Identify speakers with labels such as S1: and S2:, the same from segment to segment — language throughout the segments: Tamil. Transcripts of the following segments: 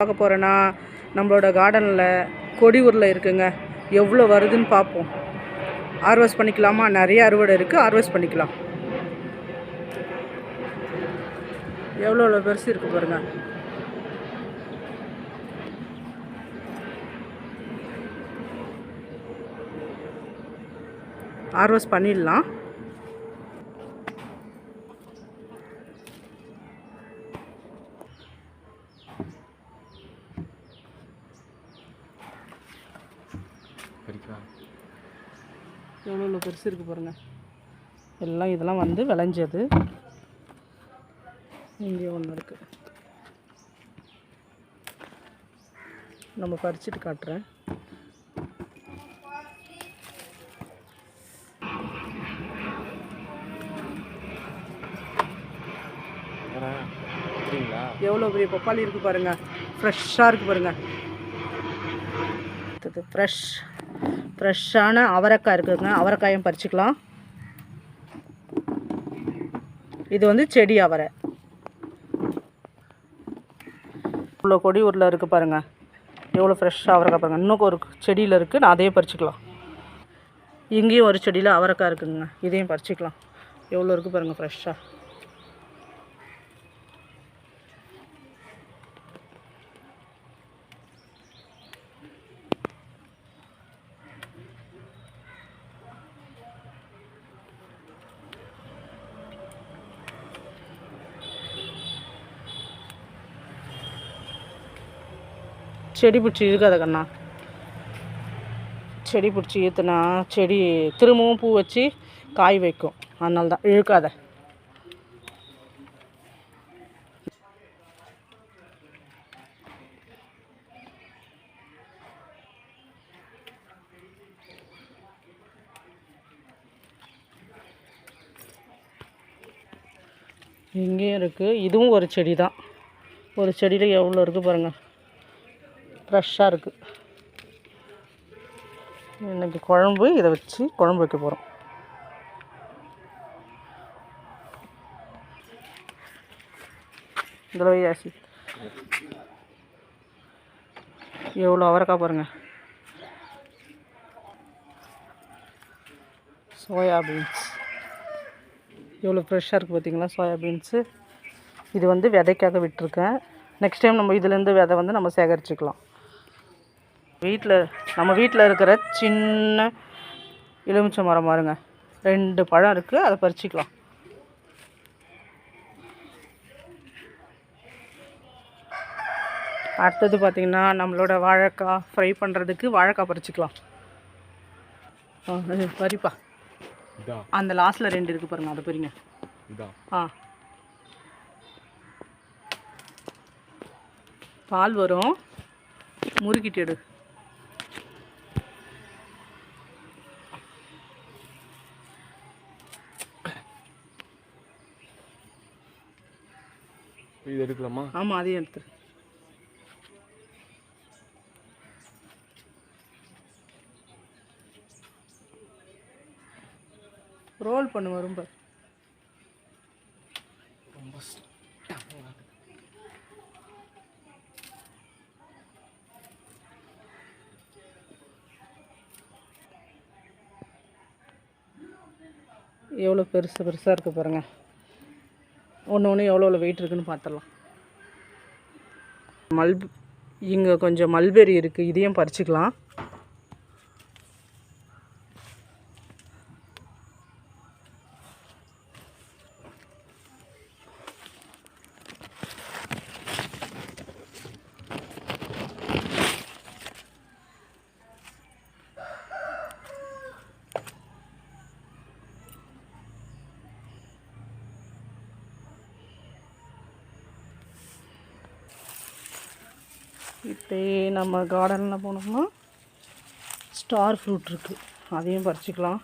S1: பார்க்க போகிறேன்னா நம்மளோட கார்டனில் கொடி உருளை இருக்குங்க. எவ்வளோ வருதுன்னு பார்ப்போம். ஹார்வெஸ்ட் பண்ணிக்கலாமா? நிறைய அறுவடை இருக்குது ஹார்வெஸ்ட் பண்ணிக்கலாம். எவ்வளோ எவ்வளோ பெருசு இருக்குது பாருங்கள் ஹார்வெஸ்ட் பண்ணிடலாம். எவ்வளோ எவ்வளோ பெருசு இருக்குது பாருங்க. எல்லாம் இதெல்லாம் வந்து விளைஞ்சது. இங்கே ஒன்று இருக்குது நம்ம பறிச்சுட்டு காட்டுறேன். எவ்வளோ பெரிய பப்பாளி இருக்குது பாருங்க. ஃப்ரெஷ்ஷாக இருக்குது பாருங்க. ஃப்ரெஷ் ஃப்ரெஷ்ஷான அவரைக்காய் இருக்குதுங்க. அவரைக்காயும் பறிச்சிக்கலாம். இது வந்து செடி அவரை. இவ்வளோ கொடி ஊரில் இருக்குது பாருங்கள் எவ்வளோ ஃப்ரெஷ்ஷாக அவரைக்காய் பாருங்கள் இன்னும் ஒரு செடியில் இருக்குது நான் அதையும் பறிச்சுக்கலாம். இங்கேயும் ஒரு செடியில் அவரைக்காய் இருக்குதுங்க இதையும் பறிச்சிக்கலாம். எவ்வளோ இருக்குது பாருங்கள் ஃப்ரெஷ்ஷாக செடி பிடிச்சி இழுக்காத கண்ணா. செடி பிடிச்சி ஏற்றுனா செடி திரும்பவும் பூ வச்சு காய் வைக்கும். அதனால தான் இழுக்காத. இங்கேயும் இருக்குது இதுவும் ஒரு செடி தான். ஒரு செடியில் எவ்வளோ இருக்குது பாருங்கள் ஃப்ரெஷ்ஷாக இருக்குது இன்னைக்கு குழம்பு இதை வச்சு குழம்பு வைக்க போகிறோம் இதில் வை ஆசி எவ்வளோ அவரைக்காய் பாருங்கள் சோயா பீன்ஸ். எவ்வளோ ஃப்ரெஷ்ஷாக இருக்குது பார்த்தீங்களா சோயா பீன்ஸு. இது வந்து விதைக்காக விட்டுருக்கேன். நெக்ஸ்ட் டைம் நம்ம இதுலேருந்து விதை வந்து நம்ம சேகரிச்சுக்கலாம். வீட்டில் நம்ம வீட்டில் இருக்கிற சின்ன எலுமிச்சை மரம் பாருங்க. ரெண்டு பழம் இருக்குது அதை பறிச்சிக்கலாம். அடுத்தது பார்த்திங்கன்னா நம்மளோட வாழைக்காய் ஃப்ரை பண்ணுறதுக்கு வாழைக்காய் பறிச்சிக்கலாம். பறிப்பா. அந்த லாஸ்ட்டில் ரெண்டு இருக்குது பாருங்க அதை
S2: இதா
S1: ஆ. பால் வரும். முறுக்கிட்டு எடு.
S2: இது எடுக்கலாமா?
S1: ஆமாம் அதையும் எடுத்துரு. ரோல் பண்ணு வரும் பாரு எவ்வளோ பெருசு பெருசாக இருக்குது பாருங்க. ஒன்று ஒன்று எவ்வளோ எவ்வளோ வெயிட் இருக்குன்னு பார்த்துடலாம். மல் இங்கே கொஞ்சம் மல்பெரி இருக்குது இதையும் பறிச்சுக்கலாம். இப்போ நம்ம கார்டனில் போனோம்னா ஸ்டார் ஃப்ரூட் இருக்குது அதையும் பறிச்சிக்கலாம்.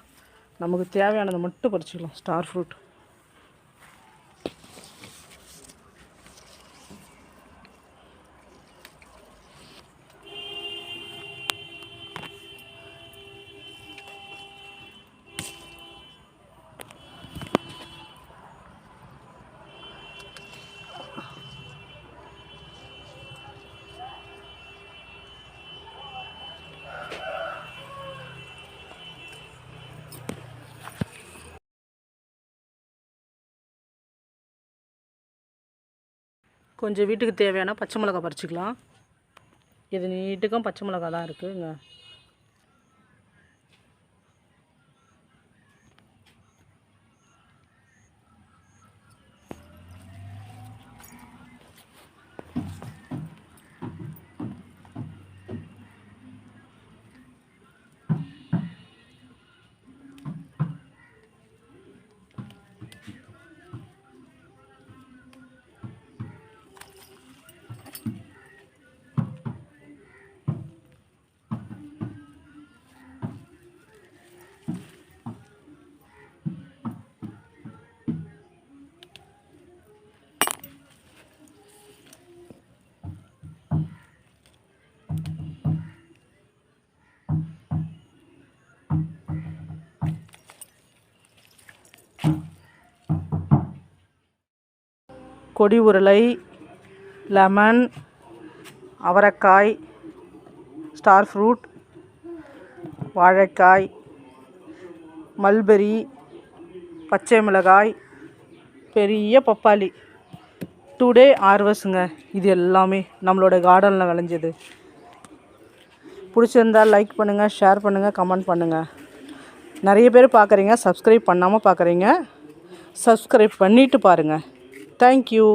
S1: நமக்கு தேவையானதை மட்டும் பறிச்சிக்கலாம் ஸ்டார் ஃப்ரூட் கொஞ்சம் வீட்டுக்கு தேவையான பச்சை மிளகா பறிச்சிக்கலாம். இது நீட்டுக்கும் பச்சை மிளகா தான் இருக்குங்க. கொடி உருளை லெமன் அவரைக்காய் ஸ்டார் ஃப்ரூட் வாழைக்காய் மல்பெரி பச்சை மிளகாய் பெரிய பப்பாளி. டூ டே இது எல்லாமே நம்மளோட கார்டனில் விளைஞ்சது. பிடிச்சிருந்தா லைக் பண்ணுங்கள் ஷேர் பண்ணுங்கள் கமெண்ட் பண்ணுங்கள் நிறைய பேர் பார்க்குறீங்க சப்ஸ்கிரைப் பண்ணாமல் பார்க்குறீங்க சப்ஸ்கிரைப் பண்ணிவிட்டு பாருங்கள் ಥ್ಯಾಂಕ್ ಯು